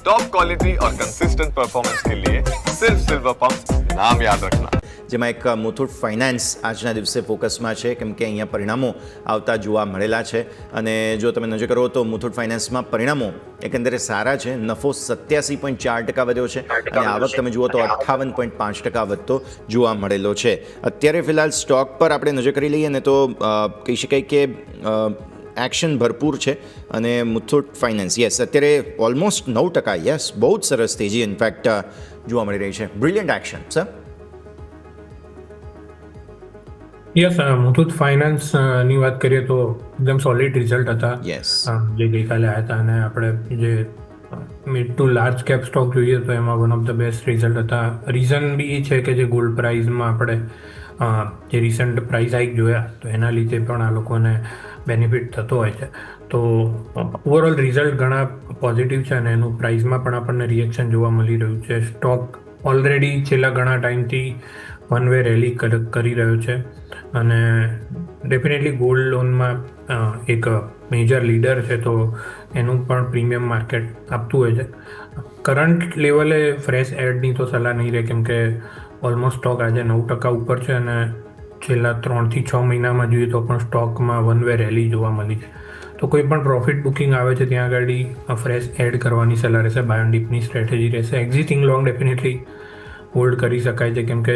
Top quality और consistent performance के लिए सिर्फ सिल्वर पंप नाम याद रखना જેમાં એક મુથુટ ફાઇનાન્સ આજના દિવસે ફોકસમાં છે કેમ કે અહીંયા પરિણામો આવતા જોવા મળેલા છે અને જો તમે નજર કરો તો મુથુટ ફાઇનાન્સમાં પરિણામો એકંદરે સારા છે નફો સત્યાસી પોઈન્ટ ચાર ટકા વધ્યો છે અને આવક તમે જુઓ તો અઠ્ઠાવન પોઈન્ટ પાંચ ટકા વધતો જોવા મળેલો છે અત્યારે ફિલહાલ સ્ટોક પર આપણે નજર કરી લઈએ ને તો અ, કહી શકાય કે અ, એક્શન ભરપૂર છે અને મુથુટ ફાઇનાન્સ યસ અત્યારે ઓલમોસ્ટ નવ ટકા યસ બહુ જ સરસ તેજી ઇનફેક્ટ જોવા મળી રહી છે. Brilliant action sir yes Muthoot ફાઇનાન્સની વાત કરીએ તો એકદમ સોલિડ રિઝલ્ટ હતા. યસ જે ગઈકાલે આવ્યા હતા અને આપણે જે mid to large cap stock જોઈએ તો એમાં one of the best result હતા. રીઝન બી એ છે કે જે ગોલ્ડ પ્રાઇઝમાં આપણે જે રિસન્ટ પ્રાઇઝ હાઇક જોયા, તો એના લીધે પણ આ લોકોને બેનિફિટ થતો હોય છે. તો ઓવરઓલ રિઝલ્ટ ઘણા પોઝિટિવ છે અને એનું પ્રાઇઝમાં પણ આપણને રિએક્શન જોવા મળી રહ્યું છે. સ્ટોક ઓલરેડી છેલ્લા ઘણા ટાઈમથી વન વે રેલી કરી રહ્યો છે. અને ડેફિનેટલી ગોલ્ડ લોનમાં એક મેજર લીડર છે, તો એનું પણ પ્રીમિયમ માર્કેટ આપતું હોય છે. કરંટ લેવલે ફ્રેશ એડની તો સલાહ નહીં રહે કેમ કે ઓલમોસ્ટ સ્ટોક આજે નવ ટકા ઉપર છે અને છેલ્લા ત્રણથી છ મહિનામાં જોઈએ તો પણ સ્ટોકમાં વન વે રેલી જોવા મળી છે. તો કોઈ પણ પ્રોફિટ બુકિંગ આવે છે, ત્યાં આગળ ફ્રેશ એડ કરવાની સલાહ રહેશે બાયોન્ડીપની સ્ટ્રેટેજી રહેશે. એક્ઝિટિંગ લોંગ ડેફિનેટલી હોલ્ડ કરી શકાય છે. કેમ કે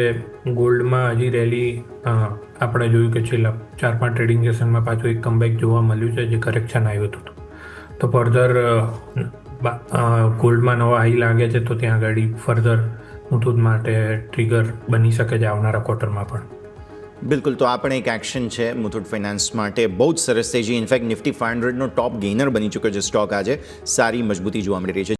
ગોલ્ડમાં હજી રેલી આપણે જોયું કે છેલ્લા ચાર પાંચ ટ્રેડિંગ સેશનમાં પાછું એક કમબેક જોવા મળ્યું છે, જે કરેક્શન આવ્યું હતું. તો ફર્ધર ગોલ્ડમાં નવા હાઈ લાગે છે, તો ત્યાં આગળ ફર્ધર મુથુટ માટે ટ્રિગર બની શકે છે આવનારા ક્વાર્ટરમાં પણ. બિલકુલ, તો આ પણ એક એક્શન છે મુથુટ ફાઇનાન્સ માટે. બહુ જ સરસ થઈ છે. ઇનફેક્ટ નિફ્ટી ફાઇવ હંડ્રેડનો ટોપ ગેઇનર બની ચૂક્યો છે સ્ટોક આજે. સારી મજબૂતી જોવા મળી રહી છે.